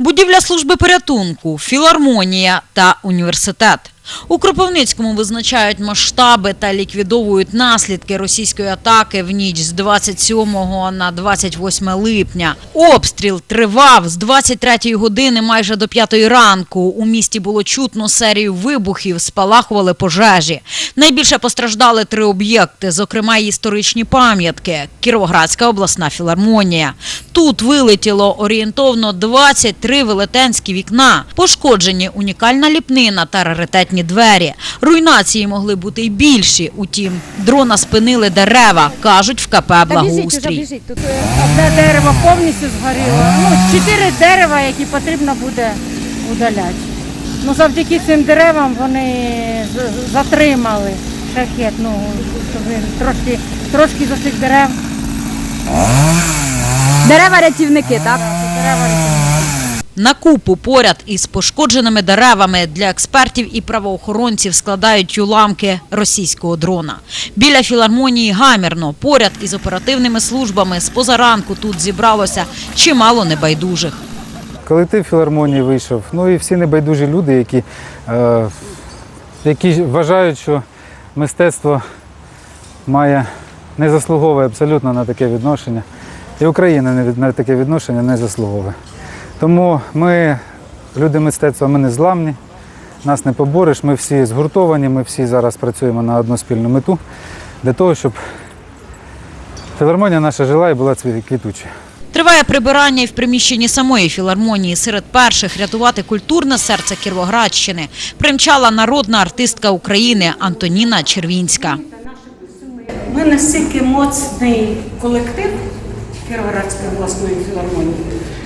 Будівля служби порятунку, філармонія та університет. У Кропивницькому визначають масштаби та ліквідовують наслідки російської атаки в ніч з 27 на 28 липня. Обстріл тривав з 23 години майже до 5 ранку. У місті було чутно серію вибухів, спалахували пожежі. Найбільше постраждали три об'єкти, зокрема й історичні пам'ятки. Кіровоградська обласна філармонія. Тут вилетіло орієнтовно 23 велетенські вікна. Пошкоджені унікальна ліпнина та раритетні двері. Руйнації могли бути й більші. Утім, дрона спинили дерева, кажуть в КП Та біжіть, «Благоустрій». Тут е, одне дерево повністю згоріло. Ну, чотири дерева, які потрібно буде удаляти. Ну, завдяки цим деревам вони затримали шахет. Ну, щоб трошки, трошки за цих дерев. Дерева рятівники, так? Дерева На купу поряд із пошкодженими деревами для експертів і правоохоронців складають уламки російського дрона. Біля філармонії гамірно, поряд із оперативними службами з позаранку тут зібралося чимало небайдужих. Колектив філармонії вийшов. Ну і всі небайдужі люди, які, е, які вважають, що мистецтво має не заслуговує абсолютно на таке відношення. І Україна на таке відношення не заслуговує. Тому ми, люди мистецтва, ми не зламні, нас не побореш, ми всі згуртовані, ми всі зараз працюємо на одну спільну мету для того, щоб філармонія наша жила і була квітуча. Триває прибирання і в приміщенні самої філармонії. Серед перших рятувати культурне серце Кіровоградщини примчала народна артистка України Антоніна Червінська. Ми настільки моцний колектив Кіровоградської обласної філармонії,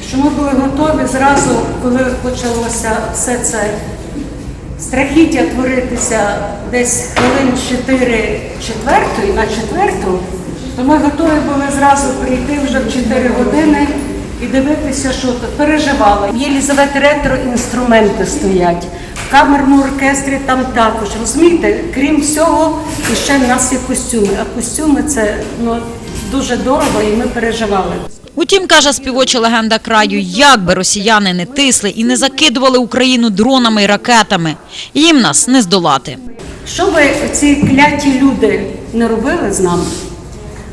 що ми були готові зразу, коли почалося все це страхіття творитися десь хвилин 4 четвертої на четверту, то ми готові були зразу прийти вже в 4 години і дивитися, що тут переживали. В Єлізавети ретро інструменти стоять. В камерному оркестрі там також. Розумієте, крім всього, і ще в нас є костюми. А костюми це ну, дуже дорого і ми переживали. Утім, каже співоча легенда краю, як би росіяни не тисли і не закидували Україну дронами і ракетами, їм нас не здолати. Що би ці кляті люди не робили з нами?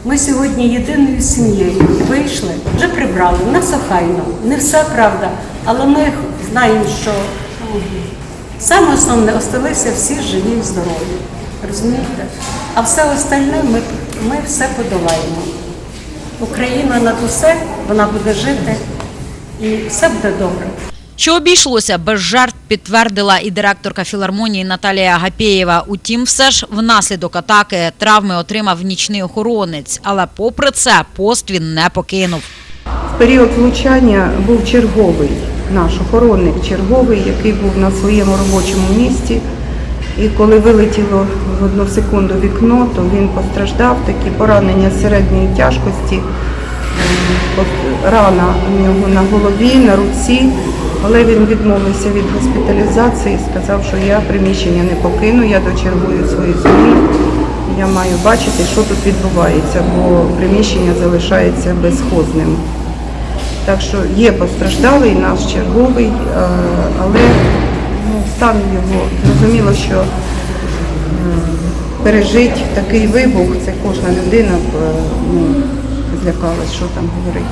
Ми сьогодні єдиною сім'єю вийшли, вже прибрали, нас охайно, не все правда, але ми знаємо, що саме основне осталися всі живі і здорові. Розумієте? А все остальне ми, ми все подолаємо. Україна над усе, вона буде жити і все буде добре. Що обійшлося без жертв, підтвердила і директорка філармонії Наталія Гапєєва. Утім, все ж внаслідок атаки травми отримав нічний охоронець. Але попри це пост він не покинув. В період влучання був черговий наш охоронник черговий, який був на своєму робочому місці. І коли вилетіло одну секунду вікно, то він постраждав, такі поранення середньої тяжкості, рана у нього на голові, на руці, але він відмовився від госпіталізації, сказав, що я приміщення не покину, я дочергую свою зміну. Я маю бачити, що тут відбувається, бо приміщення залишається безхозним. Так що є постраждалий наш черговий, е, але ну, стан його зрозуміло, що м, пережить такий вибух, це кожна людина б е, ну, злякалась, що там говорить.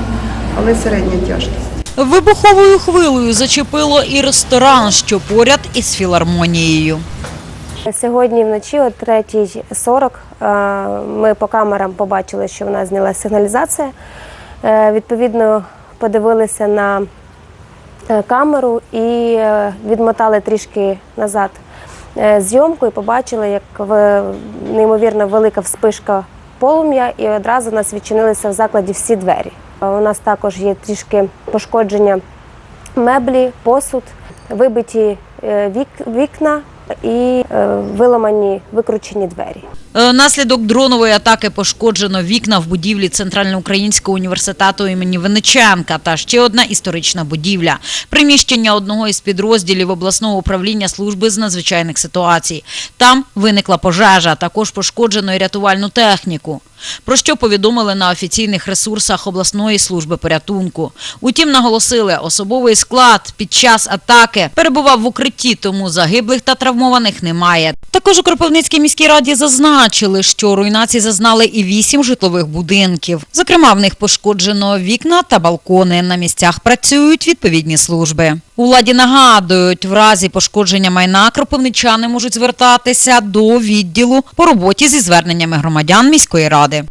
Але середня тяжкість. Вибуховою хвилею зачепило і ресторан, що поряд із філармонією. Сьогодні вночі о 3.40 е, ми по камерам побачили, що в нас знялася сигналізація. Е, Відповідно, подивилися на камеру і відмотали трішки назад зйомку і побачили, як неймовірно велика вспишка полум'я, і одразу нас відчинилися в закладі всі двері. Е, У нас також є трішки пошкодження меблі, посуд, вибиті е, вікна і е, виламані викручені двері. Е, Наслідок дронової атаки пошкоджено вікна в будівлі Центральноукраїнського університету імені Винниченка та ще одна історична будівля – приміщення одного із підрозділів обласного управління служби з надзвичайних ситуацій. Там виникла пожежа, також пошкоджено і рятувальну техніку. Про що повідомили на офіційних ресурсах обласної служби порятунку. Утім, наголосили, особовий склад під час атаки перебував в укритті, тому загиблих та травмованих немає. Також у Кропивницькій міській раді зазначили, що руйнації зазнали і вісім житлових будинків. Зокрема, в них пошкоджено вікна та балкони. На місцях працюють відповідні служби. У владі нагадують, в разі пошкодження майна кропивничани можуть звертатися до відділу по роботі зі зверненнями громадян міської ради.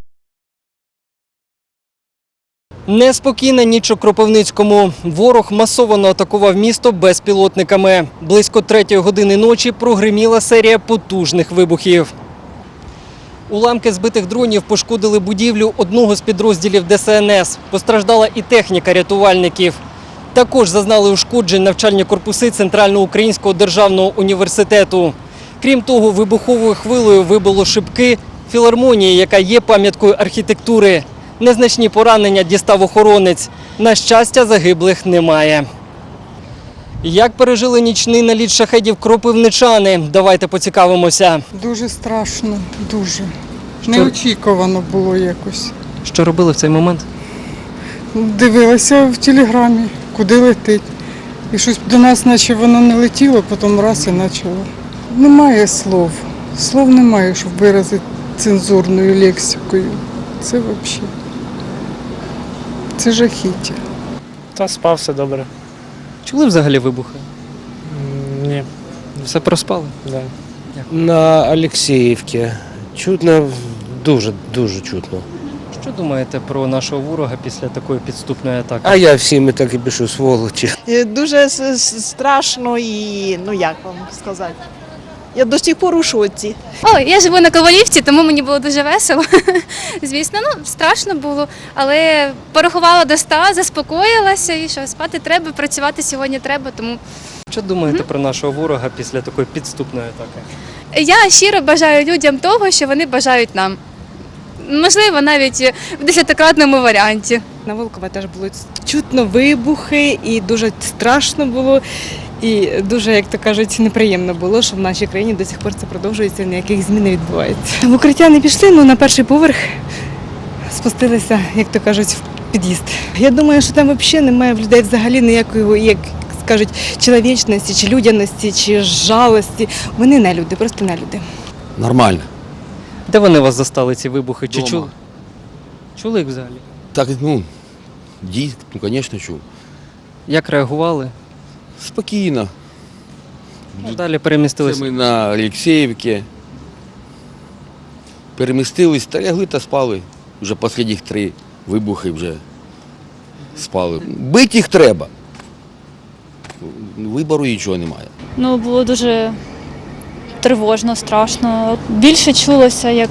Неспокійна ніч у Кропивницькому. Ворог масово атакував місто безпілотниками. Близько третьої години ночі прогриміла серія потужних вибухів. Уламки збитих дронів пошкодили будівлю одного з підрозділів ДСНС. Постраждала і техніка рятувальників. Також зазнали ушкоджень навчальні корпуси Центральноукраїнського державного університету. Крім того, вибуховою хвилею вибило шибки філармонії, яка є пам'яткою архітектури. Незначні поранення дістав охоронець. На щастя, загиблих немає. Як пережили нічний наліт шахедів кропивничани? Давайте поцікавимося. Дуже страшно, дуже. Неочікувано було якось. Що робили в цей момент? Дивилася в телеграмі, куди летить. І щось до нас, наче воно не летіло, потім раз і почало. Немає слов. Слов немає, щоб виразити цензурною лексикою. Це взагалі. Це жахіття. Та спав все добре. Чули взагалі вибухи? Ні, Все проспали? да. На Олексіївці. Чутно, дуже, дуже чутно. Що думаєте про нашого ворога після такої підступної атаки? А я всім і так і пишу, сволочі. Е, Дуже с- с- страшно і ну як вам сказати. Я до сих пор у шоці. О, я живу на Ковалівці, тому мені було дуже весело. Звісно, ну страшно було, але порахувала до ста, заспокоїлася і що спати треба, працювати сьогодні треба. Тому Що думаєте про нашого ворога після такої підступної атаки? я щиро бажаю людям того, що вони бажають нам. Можливо, навіть в десятикратному варіанті. На Волкова теж було чутно вибухи, і дуже страшно було. І дуже, як то кажуть, неприємно було, що в нашій країні до сих пор це продовжується, ніяких змін не відбувається. В укриття не пішли, ну на перший поверх спустилися, як то кажуть, в під'їзд. Я думаю, що там взагалі немає в людей взагалі ніякої, як скажуть, чоловічності, чи людяності, чи жалості. Вони не люди, просто не люди. Нормально. Де вони вас застали, ці вибухи? Чи Дома. чули? Чули їх взагалі? Так, ну, дій, ну, звісно, чув. Як реагували? Спокійно. Далі Це ми на Олексіївці. Перемістились та лягли та спали. Вже останніх три вибухи вже спали. Бити їх треба. Вибору нічого немає. Ну було дуже тривожно, страшно. Більше чулося, як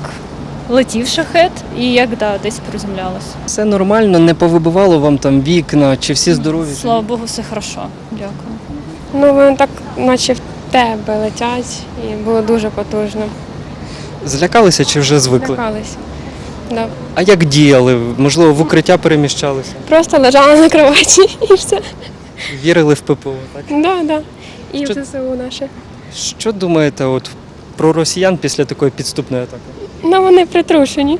летів шахет і як да, десь приземлялося. Все нормально, не повибивало вам там вікна, чи всі здорові? Слава Богу, все хорошо. Дякую. Ну, вони так, наче в тебе летять, і було дуже потужно. Злякалися чи вже звикли? Лякались. Да. А як діяли? Можливо, в укриття переміщалися? Просто лежала на кроваті і все. Вірили в ППО, так? Да, да. І Що- в ЗСУ наше. Що думаєте от, про росіян після такої підступної атаки? Ну вони притрушені.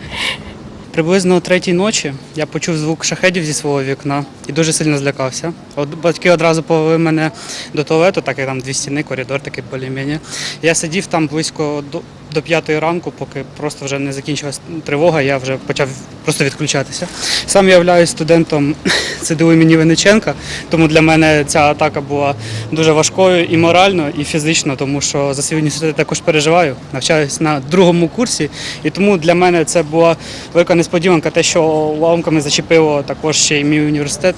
Приблизно о третій ночі я почув звук шахедів зі свого вікна і дуже сильно злякався. От батьки одразу повели мене до туалету, так як там дві стіни, коридор такий більш-менш. Я сидів там близько до, п'ятої ранку, поки просто вже не закінчилась тривога, я вже почав просто відключатися. Сам являюсь студентом ЦДУ імені Винниченка, тому для мене ця атака була дуже важкою і морально, і фізично, тому що за свій університет також переживаю, навчаюсь на другому курсі, і тому для мене це була велика несподіванка, те, що уламками зачепило також ще й мій університет.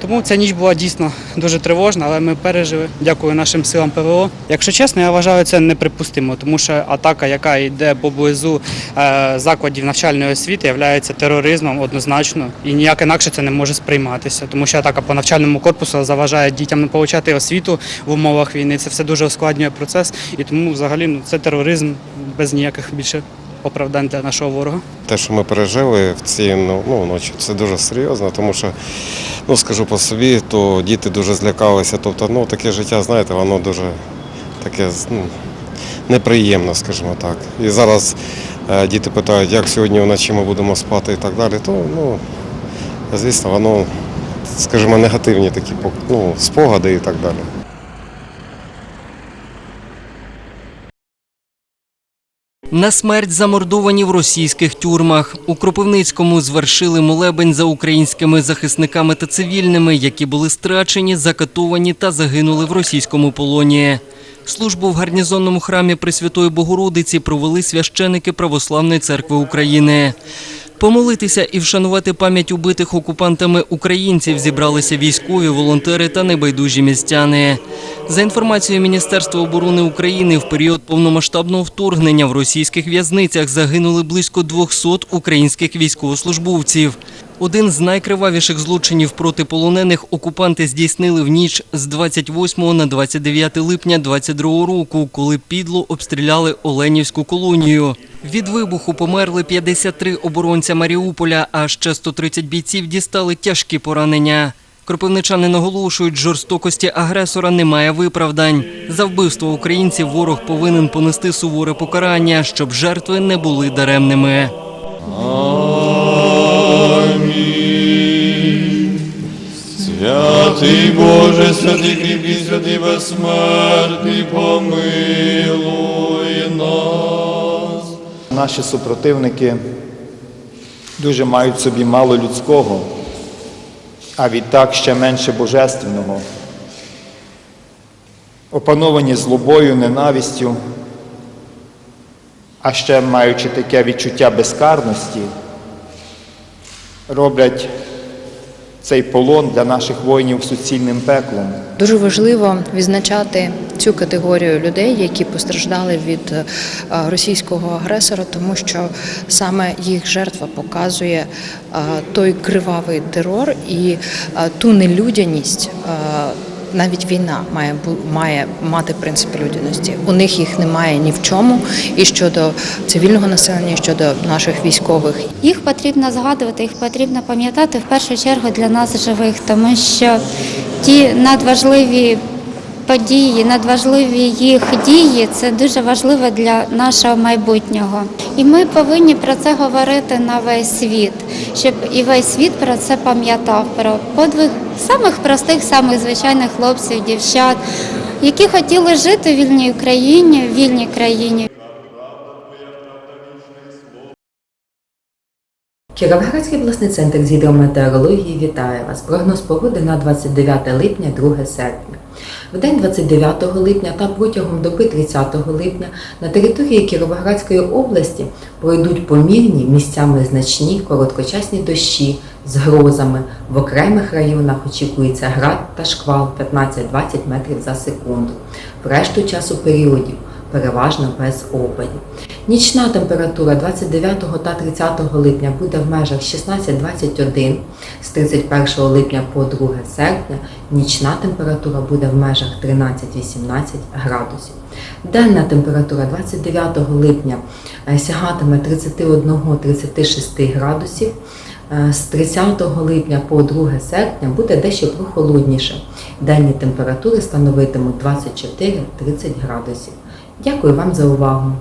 Тому ця ніч була дійсно дуже тривожна, але ми пережили. Дякую нашим силам ПВО. Якщо чесно, я вважаю це неприпустимо, тому що атака, яка йде поблизу е, закладів навчальної освіти, є тероризмом однозначно, і ніяк інакше це не може сприйматися, тому що атака по навчальному корпусу заважає дітям не отримати освіту в умовах війни. Це все дуже ускладнює процес, і тому взагалі ну, це тероризм без ніяких більше оправдань для нашого ворога. Те, що ми пережили в ці ну, ну, ночі, це дуже серйозно, тому що, ну скажу по собі, то діти дуже злякалися. Тобто, ну таке життя, знаєте, воно дуже таке ну, неприємно, скажімо так. І зараз е, діти питають, як сьогодні вночі ми будемо спати і так далі. То, ну, звісно, воно, скажімо, негативні такі ну, спогади і так далі. На смерть замордовані в російських тюрмах. У Кропивницькому звершили молебень за українськими захисниками та цивільними, які були страчені, закатовані та загинули в російському полоні. Службу в гарнізонному храмі Пресвятої Богородиці провели священики Православної церкви України. Помолитися і вшанувати пам'ять убитих окупантами українців зібралися військові, волонтери та небайдужі містяни. За інформацією Міністерства оборони України, в період повномасштабного вторгнення в російських в'язницях загинули близько 200 українських військовослужбовців. Один з найкривавіших злочинів проти полонених окупанти здійснили в ніч з 28 на 29 липня 22 року, коли підло обстріляли Оленівську колонію. Від вибуху померли 53 оборонця Маріуполя, а ще 130 бійців дістали тяжкі поранення. Кропивничани наголошують, жорстокості агресора немає виправдань. За вбивство українців ворог повинен понести суворе покарання, щоб жертви не були даремними. Святий Боже, святий кріпкий, святий безсмертний, помилуй нас. Наші супротивники дуже мають собі мало людського, а відтак ще менше божественного. Опановані злобою, ненавистю, а ще маючи таке відчуття безкарності, роблять цей полон для наших воїнів суцільним пеклом. Дуже важливо відзначати цю категорію людей, які постраждали від е, російського агресора, тому що саме їх жертва показує е, той кривавий терор і е, ту нелюдяність. Навіть війна має має мати принципи людяності. У них їх немає ні в чому, і щодо цивільного населення, і щодо наших військових. Їх потрібно згадувати, їх потрібно пам'ятати в першу чергу для нас живих, тому що ті надважливі події, надважливі їх дії це дуже важливо для нашого майбутнього. І ми повинні про це говорити на весь світ, щоб і весь світ про це пам'ятав, про подвиг самих простих, самих звичайних хлопців, дівчат, які хотіли жити в вільній Україні, в вільній країні. Кіровоградський обласний центр з гідрометеорології вітає вас. Прогноз погоди на 29 липня, 2 серпня. В день 29 липня та протягом доби 30 липня на території Кіровоградської області пройдуть помірні місцями значні короткочасні дощі з грозами. В окремих районах очікується град та шквал 15-20 метрів за секунду. В решту часу періодів переважно без опадів. Нічна температура 29 та 30 липня буде в межах 16-21, з 31 липня по 2 серпня нічна температура буде в межах 13-18 градусів. Денна температура 29 липня е, сягатиме 31-36 градусів. Е, З 30 липня по 2 серпня буде дещо прохолодніше. Денні температури становитимуть 24-30 градусів. Дякую вам за увагу!